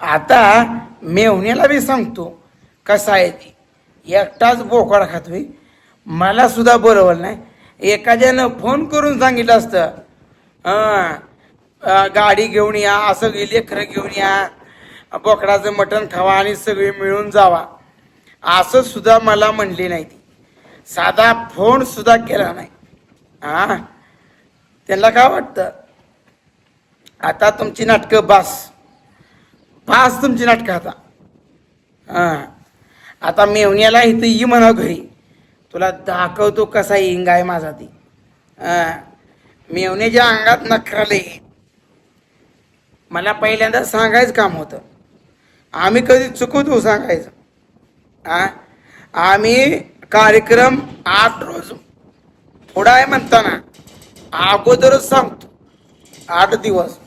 आता मेवण्याला बी सांगतो कसा आहे ती? एकटाच बोकाड खातोय. मला सुद्धा बरोबर नाही. एखाद्यानं फोन करून सांगितलं असतं हां गाडी घेऊन या असं लेकरं घेऊन या. बोकडाचं मटण खावा आणि सगळे मिळून जावा. असं सुद्धा मला म्हणली नाही ती. साधा फोन सुद्धा केला नाही. हा त्यांना काय वाटतं? आता तुमची नाटकं बास. बास तुमची नाटकं आता. हां. आता मेवण्याला इथं ये म्हणा घरी. तुला दाखवतो कसा इंग आहे माझा ती. हां. मेवण्याच्या अंगात नखराले मला पहिल्यांदा सांगायचं काम होतं. आम्ही कधी चुकवतो सांगायचं. हा. आम्ही कार्यक्रम आठ रोज. पुढं आहे म्हणताना. अगोदरच सांगतो. आठ दिवस.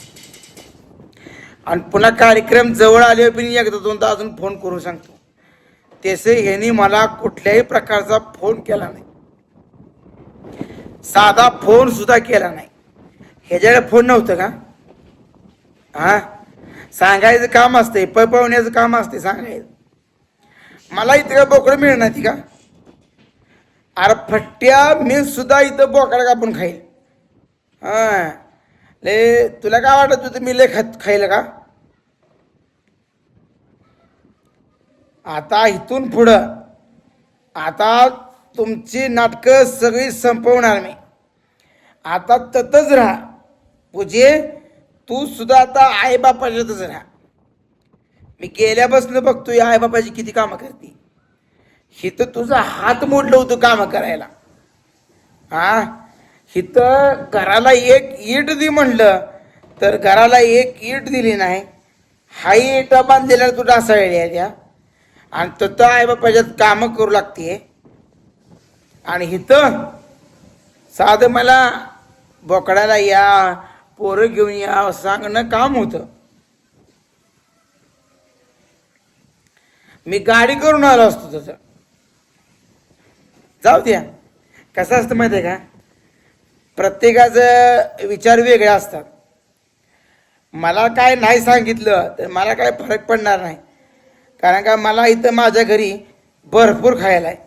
आणि पुन्हा कार्यक्रम जवळ आले पण एकदा दोनदा अजून फोन करून सांगतो. तसे ह्यांनी मला कुठल्याही प्रकारचा फोन केला नाही. साधा फोन सुद्धा केला नाही. ह्याच्याकडे फोन नव्हतं का? हा? सांगायचं काम असते पळपवण्याचं काम असते सांगायचं. मला इतकं बोकडं मिळणार ती का? अरे फट्ट्या मी सुद्धा इथं बोकड कापून खाईल. हा. ले तुला काय वाटत होतं मी लय खात खाईल का? आता इथून पुढं. आता तुमची नाटकं सगळी संपवणार मी. आता ततच राहा. पूजे तू सुद्धा आता आईबापाच्यातच राहा. मी गेल्यापासून बघतोय आईबापाची किती कामं करते. हिथं तुझा हात मोडलं होतं कामं करायला. हा? हिथं घराला एक ईट दे म्हणलं तर घराला एक ईट दिली नाही. हाही ईटा बांधलेल्या तू डासाळल्या त्या आणि तर आईबापाच्यात कामं करू लागते आणि हिथं साधं मला बोकडाला या पोरं घेऊन या सांगणं काम होतं. मी गाडी करून आलो असतो तसं. जाऊ द्या. कसं असतं माहिती आहे का? प्रत्येकाचं विचार वेगळे असतात. मला काय नाही सांगितलं तर मला काय फरक पडणार नाही. कारण का मला इथं माझ्या घरी भरपूर खायला आहे.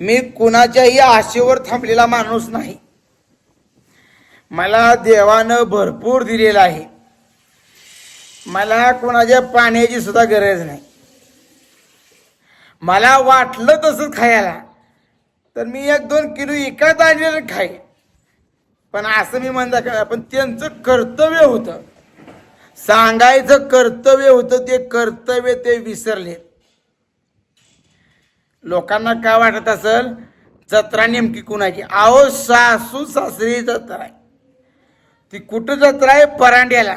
मी कुणाच्याही आशेवर थांबलेला माणूस नाही. मला देवानं भरपूर दिलेलं आहे. मला कोणाच्या पाण्याची सुद्धा गरज नाही. मला वाटलं तसंच खायला. तर मी एक दोन किलो एकाच आणलेलं खाईन पण असं मी म्हणता पण त्यांचं कर्तव्य होतं. सांगायचं कर्तव्य होतं ते कर्तव्य ते विसरले. लोकांना काय वाटत असेल? जत्रा नेमकी कुणाची? आहो सासू सासरी जत्रा आहे. ती कुठं जत्रा आहे? परांड्याला.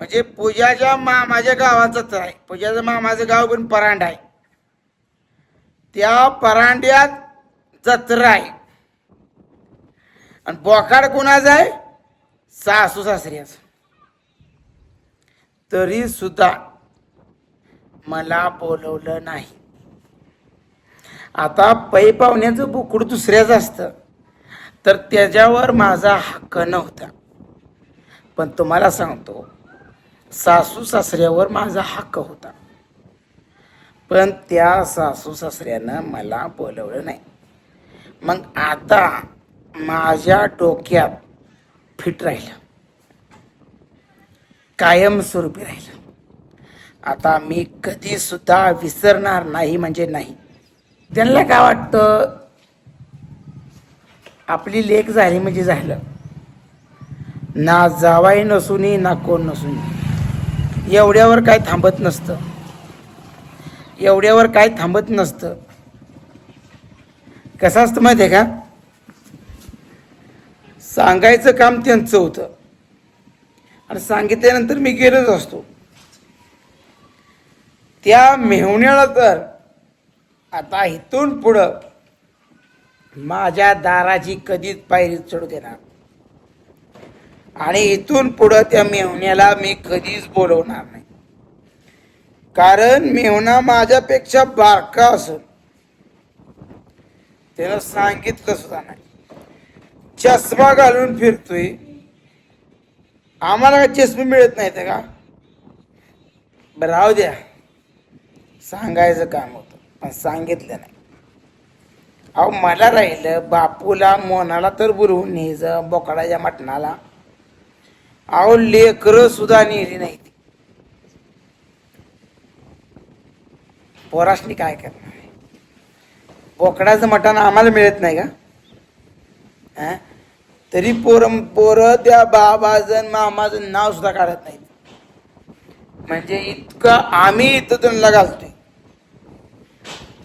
म्हणजे पूजाच्या मामाच्या गावात जत्रा आहे. पूजाचं मामाचं गाव पण परांडा आहे. त्या परांड्यात जत्रा आहे. आणि बोकाड कुणाचा आहे? सासू सासऱ्याचं तरी सुद्धा मला बोलवलं नाही. आता पै पाहुण्याचं बुकुड दुसऱ्याच असतं. तर त्याच्यावर माझा हक्क नव्हता. पण तुम्हाला सांगतो सासू सासऱ्यावर माझा हक्क होता. पण त्या सासू सासऱ्यानं मला बोलवलं नाही. मग आता माझ्या डोक्यात फिट राहिलं. कायमस्वरूपी राहिलं. आता मी कधी सुद्धा विसरणार नाही म्हणजे नाही. त्यांना काय वाटतं? आपली लेख झाली म्हणजे झालं. ना जावाई नसूनी ना कोण नसूनी. एवढ्यावर काय थांबत नसतं. एवढ्यावर काय थांबत नसतं. कसं असतं माहिती आहे का? सांगायचं काम त्यांचं होतं. आणि सांगितल्यानंतर मी गेलोच असतो. त्या मेहुण्याला तर आता इथून पुढं माझ्या दाराची कधीच पायरी चढू देणार आणि इथून पुढं त्या मेहण्याला मी कधीच बोलवणार नाही. कारण मेहुणा माझ्यापेक्षा बारका असून त्यानं सांगितलं सुद्धा नाही. चष्मा घालून फिरतोय. आम्हाला काय चष्मे मिळत नाहीत का? बरं राहू द्या. सांगायचं काम होतं पण सांगितलं नाही. अहो मला राहिलं बापूला मोनाला तर बुरवून न्यायचं बोकडाच्या मटणाला. अहो लेकरं सुद्धा नेली नाही ती. पोराशनी काय करणार? बोकडाचं मटण आम्हाला मिळत नाही का? हं? तरी पोर पोरं त्या बाबाजन मामाचं नाव सुद्धा काढत नाहीत. म्हणजे इतकं आम्ही इथं त्यांना घालतोय.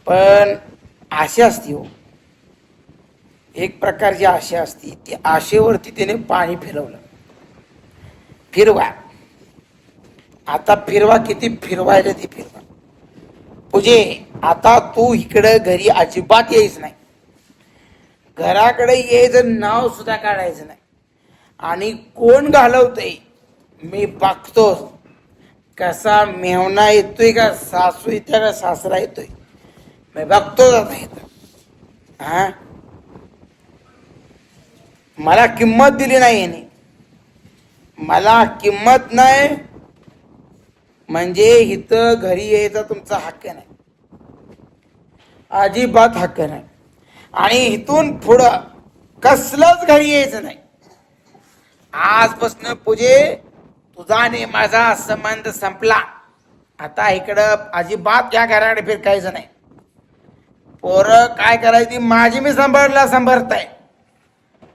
पण आशा असते हो. एक प्रकारची आशा असते. ती आशेवरती त्याने पाणी फिरवलं. फिरवा. आता फिरवा किती फिरवायला ते फिरवा. पूजे आता तू इकडं घरी अजिबात यायच नाही. घराकडे यायचं नाव सुद्धा काढायचं नाही. आणि कोण घालवतंय मी बघतो. कसा मेवना येतोय का? सासू येते का? सासरा येतोय. मी बघतो आता इथं. हा? मला किंमत दिली नाही याने. मला किंमत नाही. म्हणजे इथं घरी यायचा तुमचा हक्क नाही. अजिबात हक्क नाही. आणि इथून पुढं कसलंच घरी यायचं नाही. आजपासून पूजे तुझा आणि माझा संबंध संपला. आता इकडं अजिबात या घराकडे फिरकायचं नाही. पोरं काय करायची माझी मी सांभाळला सांभाळताय.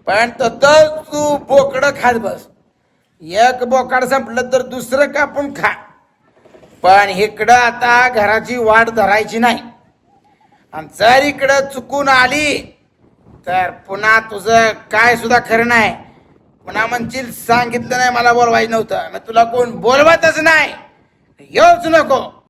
पण तर तू बोकडं खात बस. एक बोकाड संपलं तर दुसरं कापून खा. पण इकडं आता घराची वाट धरायची नाही. आणि जर इकडं चुकून आली तर पुन्हा तुझं काय सुद्धा खरं नाही. पुन्हा म्हणशील सांगितलं नाही मला बोलवायचं नव्हतं. मग तुला कोण बोलवतच नाही. येऊच नको.